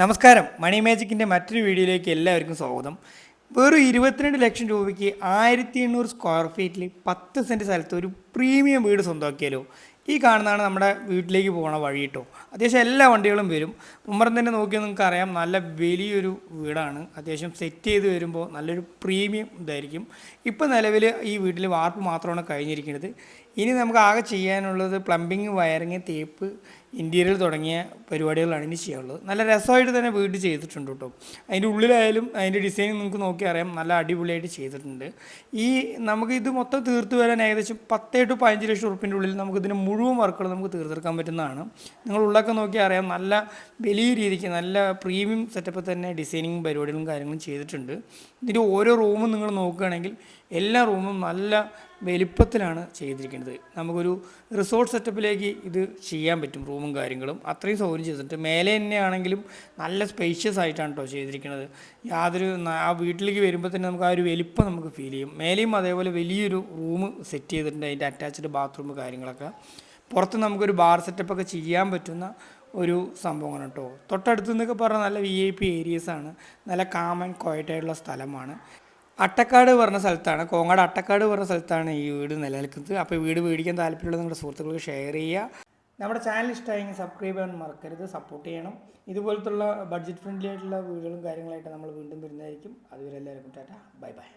നമസ്കാരം. മണി മാജിക്കിന്റെ മറ്റൊരു വീഡിയോയിലേക്ക് എല്ലാവർക്കും സ്വാഗതം. വെറും ഇരുപത്തിരണ്ട് ലക്ഷം രൂപയ്ക്ക് ആയിരത്തി എണ്ണൂറ് സ്ക്വയർ ഫീറ്റിൽ പത്ത് സെന്റ് സ്ഥലത്ത് ഒരു പ്രീമിയം വീട് സ്വന്തമാക്കിയാലോ? ഈ കാണുന്നതാണ് നമ്മുടെ വീട്ടിലേക്ക് പോകണ വഴി കേട്ടോ അത്യാവശ്യം എല്ലാ വണ്ടികളും വരും. ഉമ്മറം തന്നെ നോക്കിയാൽ നിങ്ങൾക്ക് അറിയാം നല്ല വലിയൊരു വീടാണ്. അത്യാവശ്യം സെറ്റ് ചെയ്ത് വരുമ്പോൾ നല്ലൊരു പ്രീമിയം ഇതായിരിക്കും. ഇപ്പോൾ നിലവിൽ ഈ വീട്ടിൽ വാർപ്പ് മാത്രമാണ് കഴിഞ്ഞിരിക്കുന്നത്. ഇനി നമുക്ക് ആകെ ചെയ്യാനുള്ളത് പ്ലംബിങ് വയറിങ് തേപ്പ് ഇന്റീരിയർ തുടങ്ങിയ പരിപാടികളാണ് ഇനി ചെയ്യാനുള്ളത്. നല്ല രസമായിട്ട് തന്നെ വീട് ചെയ്തിട്ടുണ്ട് കേട്ടോ. അതിന്റെ ഉള്ളിലായാലും അതിന്റെ ഡിസൈൻ നിങ്ങൾക്ക് നോക്കി അറിയാം. നല്ല അടിപൊളിയായിട്ട് ചെയ്തിട്ടുണ്ട്. ഈ നമുക്ക് ഇത് മൊത്തം തീർത്തു വരാൻ ഏകദേശം പത്തേ ടു പതിനഞ്ച് ലക്ഷം ഉറുപ്പിന്റെ ഉള്ളിൽ നമുക്ക് ഇതിന്റെ മുഴുവൻ വർക്കുകൾ നമുക്ക് തീർത്തെടുക്കാൻ പറ്റുന്നതാണ്. നിങ്ങൾ ഉള്ളൊക്കെ നോക്കി അറിയാം. നല്ല വലിയ രീതിക്ക് നല്ല പ്രീമിയം സെറ്റപ്പിൽ തന്നെ ഡിസൈനിങ് പരിപാടികളും കാര്യങ്ങളും ചെയ്തിട്ടുണ്ട്. ഇതിന്റെ ഓരോ റൂമും നിങ്ങൾ നോക്കുകയാണെങ്കിൽ എല്ലാ റൂമും നല്ല വലിപ്പത്തിലാണ് ചെയ്തിരിക്കുന്നത്. നമുക്കൊരു റിസോർട്ട് സെറ്റപ്പിലേക്ക് ഇത് ചെയ്യാൻ പറ്റും റൂമും കാര്യങ്ങളും. അത്രയും സൗകര്യം ചെയ്തിട്ട് മേലെ തന്നെയാണെങ്കിലും നല്ല സ്പേഷ്യസ് ആയിട്ടാണ് കേട്ടോ ചെയ്തിരിക്കുന്നത്. യാതൊരു ആ വീട്ടിലേക്ക് വരുമ്പോൾ തന്നെ നമുക്ക് ആ ഒരു വലിപ്പം നമുക്ക് ഫീൽ ചെയ്യും. മേലെയും അതേപോലെ വലിയൊരു റൂം സെറ്റ് ചെയ്തിട്ടുണ്ട് അതിന്റെ അറ്റാച്ച്ഡ് ബാത്റൂം കാര്യങ്ങളൊക്കെ. പുറത്ത് നമുക്കൊരു ബാർ സെറ്റപ്പൊക്കെ ചെയ്യാൻ പറ്റുന്ന ഒരു സംഭവമാണ് കേട്ടോ തൊട്ടടുത്ത് നിന്നൊക്കെ പറഞ്ഞാൽ നല്ല വി ഐ പി ഏരിയസാണ് നല്ല കാമൻ ക്വയറ്റായിട്ടുള്ള സ്ഥലമാണ്. അട്ടക്കാട് പറഞ്ഞ സ്ഥലത്താണ് കോങ്ങാട് അട്ടക്കാട് പറഞ്ഞ സ്ഥലത്താണ് ഈ വീട് നിലനിൽക്കുന്നത്. അപ്പോൾ വീട് മേടിക്കാൻ താല്പര്യമുള്ള നിങ്ങളുടെ സുഹൃത്തുക്കൾക്ക് ഷെയർ ചെയ്യുക. നമ്മുടെ ചാനൽ ഇഷ്ടമായെങ്കിൽ സബ്സ്ക്രൈബ് ചെയ്യാൻ മറക്കരുത് സപ്പോർട്ട് ചെയ്യണം. ഇതുപോലത്തുള്ള ബഡ്ജറ്റ് ഫ്രണ്ട്ലി ആയിട്ടുള്ള വീടുകളും കാര്യങ്ങളായിട്ട് നമ്മൾ വീണ്ടും വരുന്നതായിരിക്കും. അതുവരെ എല്ലാവർക്കും ടാറ്റ ബൈ ബൈ.